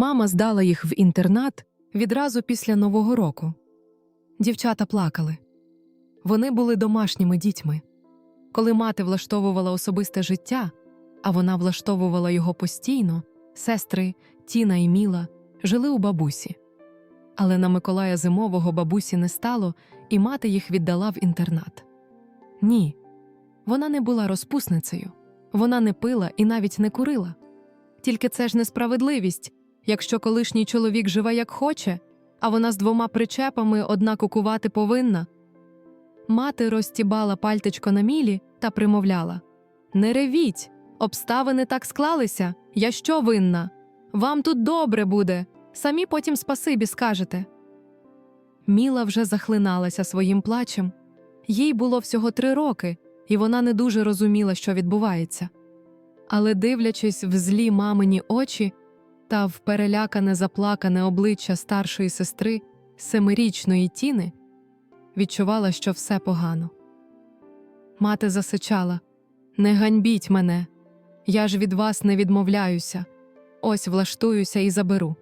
Мама здала їх в інтернат відразу після Нового року. Дівчата плакали. Вони були домашніми дітьми. Коли мати влаштовувала особисте життя, а вона влаштовувала його постійно, сестри Тіна і Міла жили у бабусі. Але на Миколая Зимового бабусі не стало, і мати їх віддала в інтернат. Ні, вона не була розпусницею, вона не пила і навіть не курила. Тільки це ж несправедливість, якщо колишній чоловік живе як хоче, а вона з двома причепами одна кукувати повинна. Мати розтібала пальтечко на мілі та примовляла Не ревіть, обставини так склалися. Я що винна? Вам тут добре буде. Самі потім спасибі скажете. Міла вже захлиналася своїм плачем. Їй було всього три роки, і вона не дуже розуміла, що відбувається. Але, дивлячись в злі мамині очі та в перелякане заплакане обличчя старшої сестри, семирічної тіни, відчувала, що все погано. Мати засичала Не ганьбіть мене, я ж від вас не відмовляюся. Ось влаштуюся і заберу.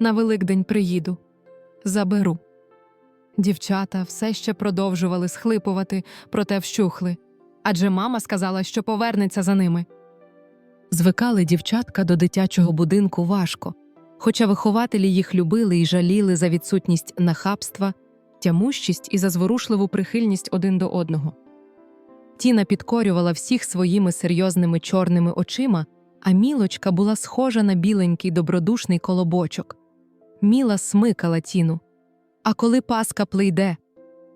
На Великдень приїду. Заберу. Дівчата все ще продовжували схлипувати, проте вщухли, адже мама сказала, що повернеться за ними. Звикали дівчатка до дитячого будинку важко, хоча вихователі їх любили і жаліли за відсутність нахабства, тямущість і за зворушливу прихильність один до одного. Тіна підкорювала всіх своїми серйозними чорними очима, а мілочка була схожа на біленький добродушний колобочок. Міла смикала тіну. А коли Паска плийде?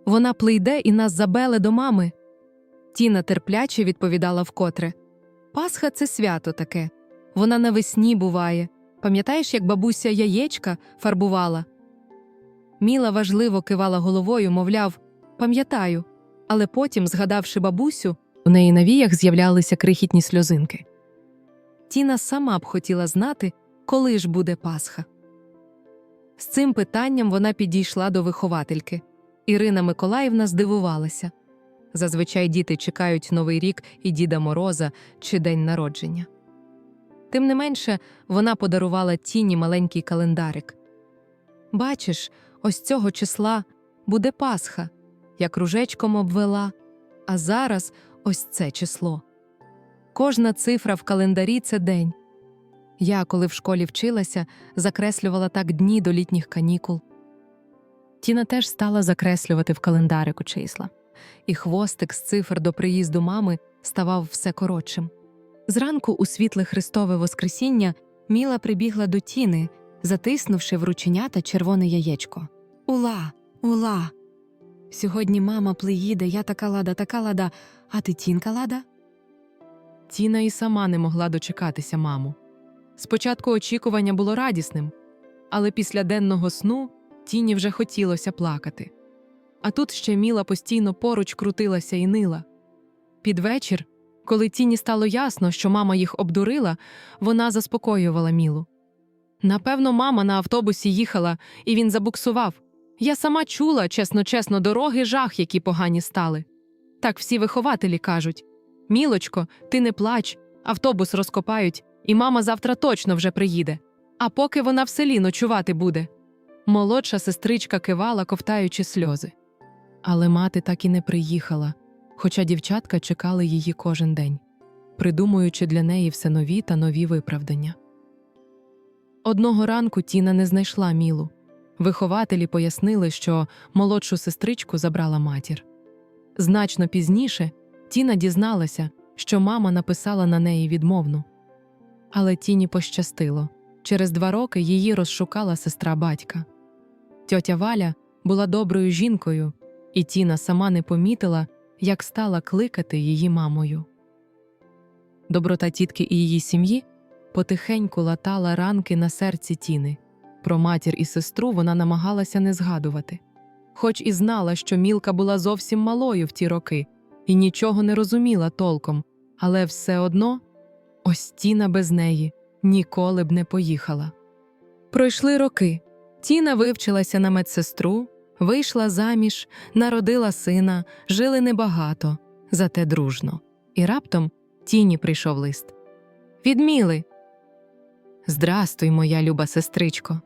Вона плийде і нас забеле до мами. Тіна терпляче відповідала вкотре. Пасха це свято таке. Вона навесні буває. Пам'ятаєш, як бабуся яєчка фарбувала? Міла важливо кивала головою, мовляв, пам'ятаю, але потім, згадавши бабусю, у неї на віях з'являлися крихітні сльозинки. Тіна сама б хотіла знати, коли ж буде Пасха. З цим питанням вона підійшла до виховательки. Ірина Миколаївна здивувалася. Зазвичай діти чекають Новий рік і Діда Мороза чи день народження. Тим не менше, вона подарувала тіні маленький календарик. Бачиш, ось цього числа буде Пасха, я кружечком обвела, а зараз ось це число. Кожна цифра в календарі це день. Я, коли в школі вчилася, закреслювала так дні до літніх канікул. Тіна теж стала закреслювати в календарику числа, і хвостик з цифр до приїзду мами ставав все коротшим. Зранку, у світле Христове Воскресіння, Міла прибігла до тіни, затиснувши в рученята червоне яєчко. Ула, ула! Сьогодні мама плеїде, я така лада, така лада, а ти тінка лада? Тіна і сама не могла дочекатися маму. Спочатку очікування було радісним, але після денного сну тіні вже хотілося плакати. А тут ще Міла постійно поруч крутилася і нила. Під вечір, коли тіні стало ясно, що мама їх обдурила, вона заспокоювала Мілу. Напевно, мама на автобусі їхала, і він забуксував. Я сама чула, чесно чесно, дороги жах, які погані стали. Так всі вихователі кажуть Мілочко, ти не плач, автобус розкопають, і мама завтра точно вже приїде. А поки вона в селі ночувати буде. Молодша сестричка кивала, ковтаючи сльози. Але мати так і не приїхала, хоча дівчатка чекали її кожен день, придумуючи для неї все нові та нові виправдання. Одного ранку Тіна не знайшла Мілу. Вихователі пояснили, що молодшу сестричку забрала матір. Значно пізніше Тіна дізналася, що мама написала на неї відмовну. Але Тіні пощастило через два роки її розшукала сестра батька. Тьотя Валя була доброю жінкою, і Тіна сама не помітила, як стала кликати її мамою. Доброта тітки і її сім'ї потихеньку латала ранки на серці Тіни. Про матір і сестру вона намагалася не згадувати, хоч і знала, що Мілка була зовсім малою в ті роки і нічого не розуміла толком, але все одно ось Тіна без неї ніколи б не поїхала. Пройшли роки. Тіна вивчилася на медсестру, вийшла заміж, народила сина, жили небагато, зате дружно. І раптом тіні прийшов лист. Відміли. Здрастуй, моя люба сестричко.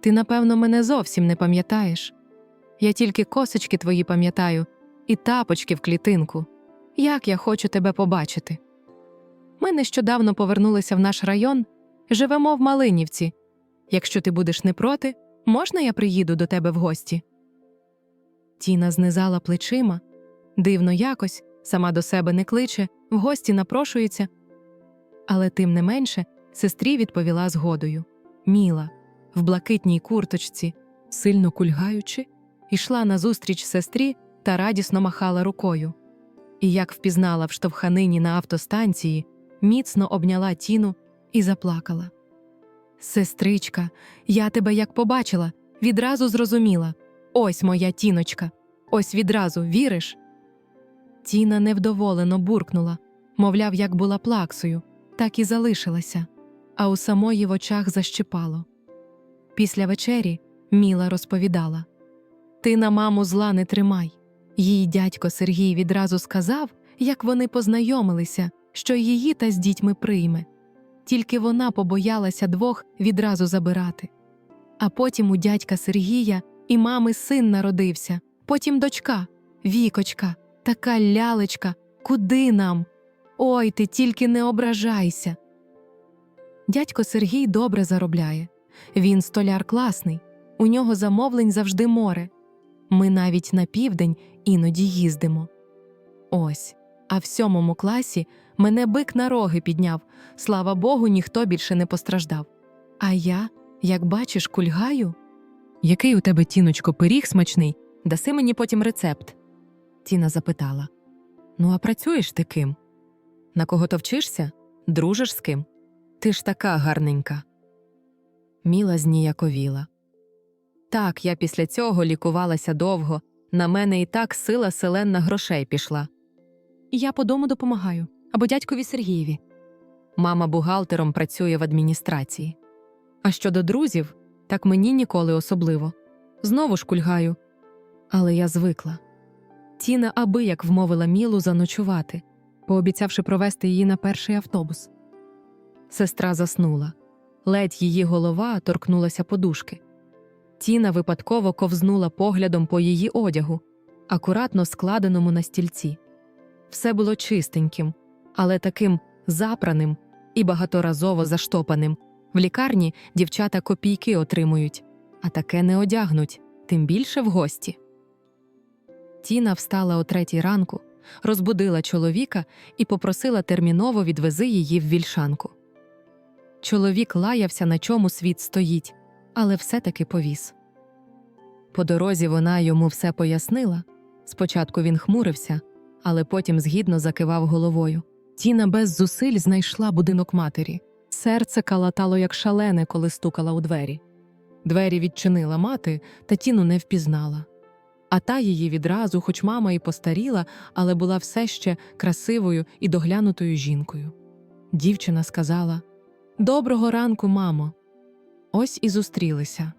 Ти, напевно, мене зовсім не пам'ятаєш. Я тільки косочки твої пам'ятаю і тапочки в клітинку. Як я хочу тебе побачити. Ми нещодавно повернулися в наш район, живемо в Малинівці. Якщо ти будеш не проти, можна я приїду до тебе в гості? Тіна знизала плечима. Дивно якось, сама до себе не кличе, в гості напрошується. Але тим не менше сестрі відповіла згодою. Міла, в блакитній курточці, сильно кульгаючи, йшла назустріч сестрі та радісно махала рукою. І як впізнала в штовханині на автостанції, міцно обняла Тіну і заплакала. Сестричка, я тебе як побачила, відразу зрозуміла. Ось моя тіночка, ось відразу віриш? Тіна невдоволено буркнула, мовляв, як була плаксою, так і залишилася, а у самої в очах защипало. Після вечері Міла розповідала Ти на маму зла не тримай. Їй дядько Сергій відразу сказав, як вони познайомилися, що її та з дітьми прийме. Тільки вона побоялася двох відразу забирати. А потім у дядька Сергія і мами син народився, потім дочка, вікочка, така лялечка, куди нам? Ой, ти тільки не ображайся. Дядько Сергій добре заробляє. Він столяр класний, у нього замовлень завжди море. Ми навіть на південь іноді їздимо. Ось, а в сьомому класі мене бик на роги підняв. Слава Богу, ніхто більше не постраждав. А я, як бачиш, кульгаю. Який у тебе, тіночко, пиріг смачний? Даси мені потім рецепт. Тіна запитала. Ну, а працюєш ти ким? На кого то вчишся? Дружиш з ким? Ти ж така гарненька. Міла зніяковіла. Так, я після цього лікувалася довго, на мене і так сила селенна грошей пішла. Я по дому допомагаю або дядькові Сергієві. Мама бухгалтером працює в адміністрації. А щодо друзів, так мені ніколи особливо. Знову ж кульгаю. Але я звикла. Тіна аби як вмовила Мілу заночувати, пообіцявши провести її на перший автобус. Сестра заснула. Ледь її голова торкнулася подушки. Тіна випадково ковзнула поглядом по її одягу, акуратно складеному на стільці. Все було чистеньким, але таким запраним і багаторазово заштопаним. В лікарні дівчата копійки отримують, а таке не одягнуть, тим більше в гості. Тіна встала о третій ранку, розбудила чоловіка і попросила терміново відвези її в вільшанку. Чоловік лаявся, на чому світ стоїть, але все-таки повіз. По дорозі вона йому все пояснила. Спочатку він хмурився, але потім згідно закивав головою. Тіна без зусиль знайшла будинок матері. Серце калатало як шалене, коли стукала у двері. Двері відчинила мати, та тіну не впізнала. А та її відразу, хоч мама і постаріла, але була все ще красивою і доглянутою жінкою. Дівчина сказала Доброго ранку, мамо. Ось і зустрілися.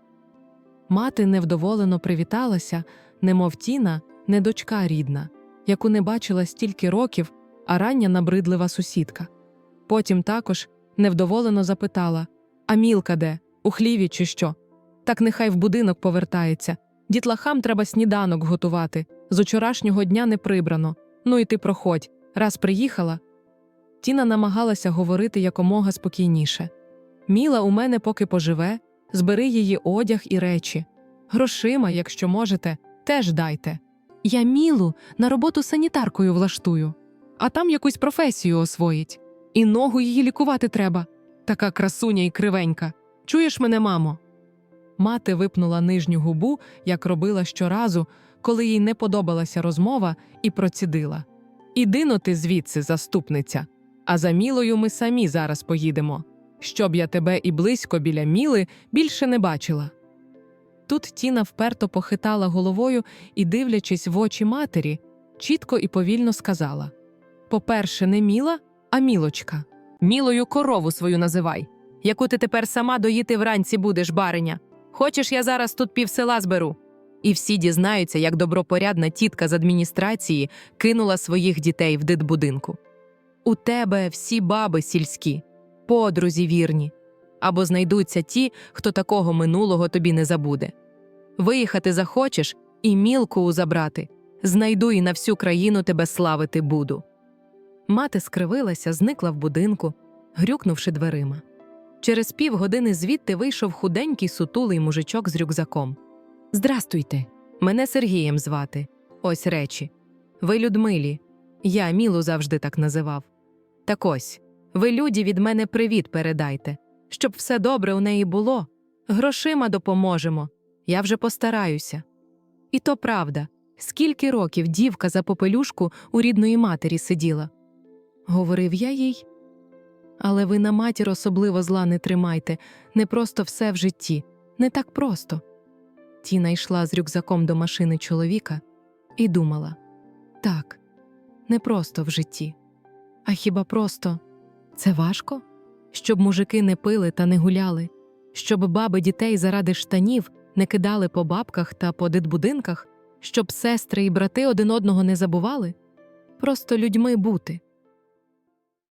Мати невдоволено привіталася, немов тіна, не дочка рідна, яку не бачила стільки років, а рання набридлива сусідка. Потім також невдоволено запитала А мілка де? У хліві, чи що? Так нехай в будинок повертається. Дітлахам треба сніданок готувати. З учорашнього дня не прибрано. Ну і ти проходь. Раз приїхала. Тіна намагалася говорити якомога спокійніше. Міла у мене поки поживе, збери її одяг і речі. Грошима, якщо можете, теж дайте. Я мілу на роботу санітаркою влаштую, а там якусь професію освоїть. І ногу її лікувати треба. Така красуня і кривенька. Чуєш мене, мамо? Мати випнула нижню губу, як робила щоразу, коли їй не подобалася розмова, і процідила. Іди но ти звідси, заступниця, а за мілою ми самі зараз поїдемо. Щоб я тебе і близько біля міли більше не бачила. Тут Тіна вперто похитала головою і, дивлячись в очі матері, чітко і повільно сказала: По-перше, не міла, а мілочка. Мілою корову свою називай, яку ти тепер сама доїти вранці будеш, бариня. Хочеш, я зараз тут пів села зберу. І всі дізнаються, як добропорядна тітка з адміністрації кинула своїх дітей в дитбудинку. У тебе всі баби сільські, подрузі вірні. або знайдуться ті, хто такого минулого тобі не забуде. Виїхати захочеш і мілку забрати. Знайду і на всю країну тебе славити буду. Мати скривилася, зникла в будинку, грюкнувши дверима. Через півгодини звідти вийшов худенький сутулий мужичок з рюкзаком. Здрастуйте, мене Сергієм звати. Ось речі. Ви Людмилі. Я Мілу завжди так називав. Так ось, ви люді від мене привіт передайте, щоб все добре у неї було. Грошима допоможемо. Я вже постараюся. І то правда, скільки років дівка за попелюшку у рідної матері сиділа. Говорив я їй. Але ви на матір особливо зла не тримайте, не просто все в житті, не так просто. Тіна йшла з рюкзаком до машини чоловіка і думала так, не просто в житті. А хіба просто це важко? Щоб мужики не пили та не гуляли, щоб баби дітей заради штанів не кидали по бабках та по дитбудинках, щоб сестри і брати один одного не забували? Просто людьми бути.